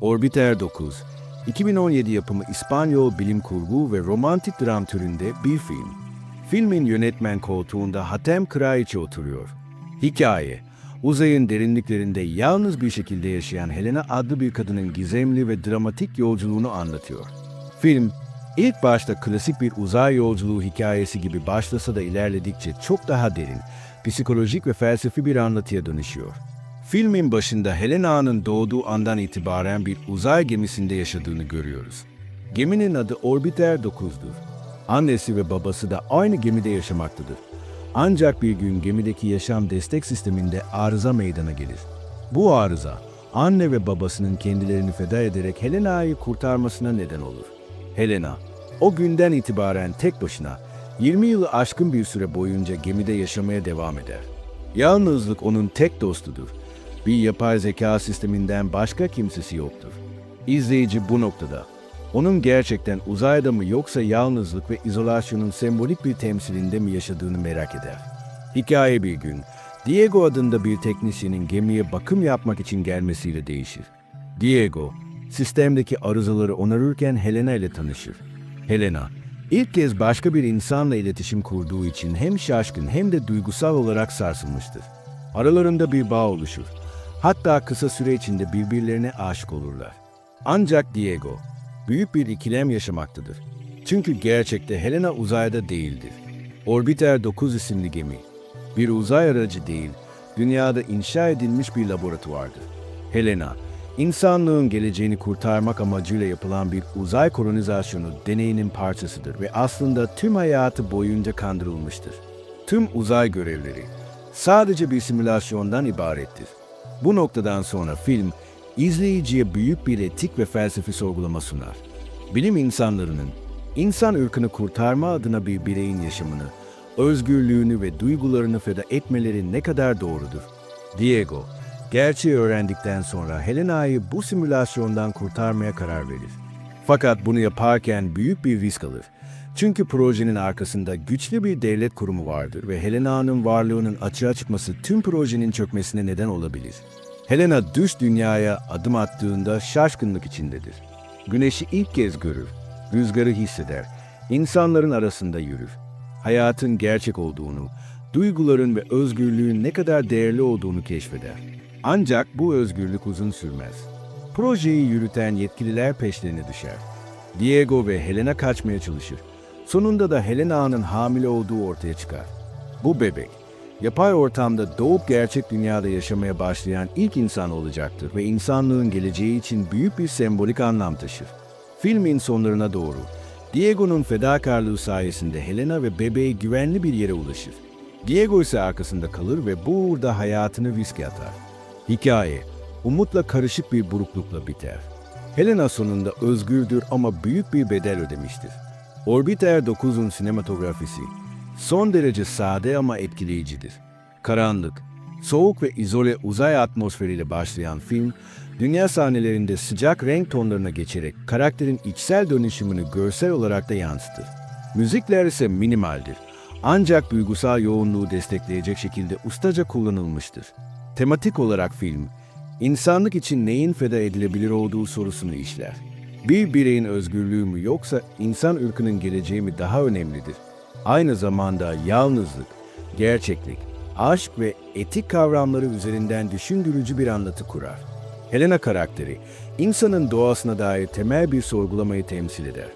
Orbiter 9, 2017 yapımı İspanyol bilim kurgu ve romantik dram türünde bir film. Filmin yönetmen koltuğunda Hatem Kraiçi oturuyor. Hikaye, uzayın derinliklerinde yalnız bir şekilde yaşayan Helena adlı bir kadının gizemli ve dramatik yolculuğunu anlatıyor. Film, ilk başta klasik bir uzay yolculuğu hikayesi gibi başlasa da ilerledikçe çok daha derin, psikolojik ve felsefi bir anlatıya dönüşüyor. Filmin başında Helena'nın doğduğu andan itibaren bir uzay gemisinde yaşadığını görüyoruz. Geminin adı Orbiter 9'dur. Annesi ve babası da aynı gemide yaşamaktadır. Ancak bir gün gemideki yaşam destek sisteminde arıza meydana gelir. Bu arıza, anne ve babasının kendilerini feda ederek Helena'yı kurtarmasına neden olur. Helena, o günden itibaren tek başına 20 yılı aşkın bir süre boyunca gemide yaşamaya devam eder. Yalnızlık onun tek dostudur. Bir yapay zeka sisteminden başka kimsesi yoktur. İzleyici bu noktada onun gerçekten uzayda mı yoksa yalnızlık ve izolasyonun sembolik bir temsilinde mi yaşadığını merak eder. Hikaye bir gün Diego adında bir teknisyenin gemiye bakım yapmak için gelmesiyle değişir. Diego, sistemdeki arızaları onarırken Helena ile tanışır. Helena, ilk kez başka bir insanla iletişim kurduğu için hem şaşkın hem de duygusal olarak sarsılmıştır. Aralarında bir bağ oluşur. Hatta kısa süre içinde birbirlerine aşık olurlar. Ancak Diego, büyük bir ikilem yaşamaktadır. Çünkü gerçekte Helena uzayda değildir. Orbiter 9 isimli gemi, bir uzay aracı değil, dünyada inşa edilmiş bir laboratuvardır. Helena, insanlığın geleceğini kurtarmak amacıyla yapılan bir uzay kolonizasyonu deneyinin parçasıdır ve aslında tüm hayatı boyunca kandırılmıştır. Tüm uzay görevleri sadece bir simülasyondan ibarettir. Bu noktadan sonra film, izleyiciye büyük bir etik ve felsefi sorgulama sunar. Bilim insanlarının, insan ırkını kurtarma adına bir bireyin yaşamını, özgürlüğünü ve duygularını feda etmeleri ne kadar doğrudur? Diego, gerçeği öğrendikten sonra Helena'yı bu simülasyondan kurtarmaya karar verir. Fakat bunu yaparken büyük bir risk alır. Çünkü projenin arkasında güçlü bir devlet kurumu vardır ve Helena'nın varlığının açığa çıkması tüm projenin çökmesine neden olabilir. Helena düş dünyaya adım attığında şaşkınlık içindedir. Güneşi ilk kez görür, rüzgarı hisseder, insanların arasında yürür. Hayatın gerçek olduğunu, duyguların ve özgürlüğün ne kadar değerli olduğunu keşfeder. Ancak bu özgürlük uzun sürmez. Projeyi yürüten yetkililer peşlerine düşer. Diego ve Helena kaçmaya çalışır. Sonunda da Helena'nın hamile olduğu ortaya çıkar. Bu bebek, yapay ortamda doğup gerçek dünyada yaşamaya başlayan ilk insan olacaktır ve insanlığın geleceği için büyük bir sembolik anlam taşır. Filmin sonlarına doğru, Diego'nun fedakarlığı sayesinde Helena ve bebeği güvenli bir yere ulaşır. Diego ise arkasında kalır ve burada hayatını riske atar. Hikaye, umutla karışık bir buruklukla biter. Helena sonunda özgürdür ama büyük bir bedel ödemiştir. Orbiter 9'un sinematografisi son derece sade ama etkileyicidir. Karanlık, soğuk ve izole uzay atmosferiyle başlayan film, dünya sahnelerinde sıcak renk tonlarına geçerek karakterin içsel dönüşümünü görsel olarak da yansıtır. Müzikler ise minimaldir. Ancak duygusal yoğunluğu destekleyecek şekilde ustaca kullanılmıştır. Tematik olarak film, insanlık için neyin feda edilebilir olduğu sorusunu işler. Bir bireyin özgürlüğü mü yoksa insan ırkının geleceği mi daha önemlidir? Aynı zamanda yalnızlık, gerçeklik, aşk ve etik kavramları üzerinden düşündürücü bir anlatı kurar. Helena karakteri, insanın doğasına dair temel bir sorgulamayı temsil eder.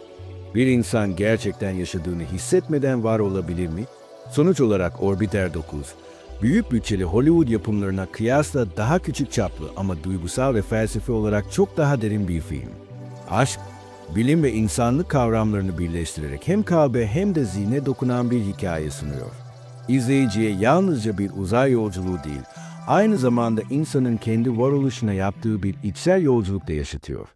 Bir insan gerçekten yaşadığını hissetmeden var olabilir mi? Sonuç olarak Orbiter 9, büyük bütçeli Hollywood yapımlarına kıyasla daha küçük çaplı ama duygusal ve felsefi olarak çok daha derin bir film. Aşk, bilim ve insanlık kavramlarını birleştirerek hem kalbe hem de zihne dokunan bir hikaye sunuyor. İzleyiciye yalnızca bir uzay yolculuğu değil, aynı zamanda insanın kendi varoluşuna yaptığı bir içsel yolculuk da yaşatıyor.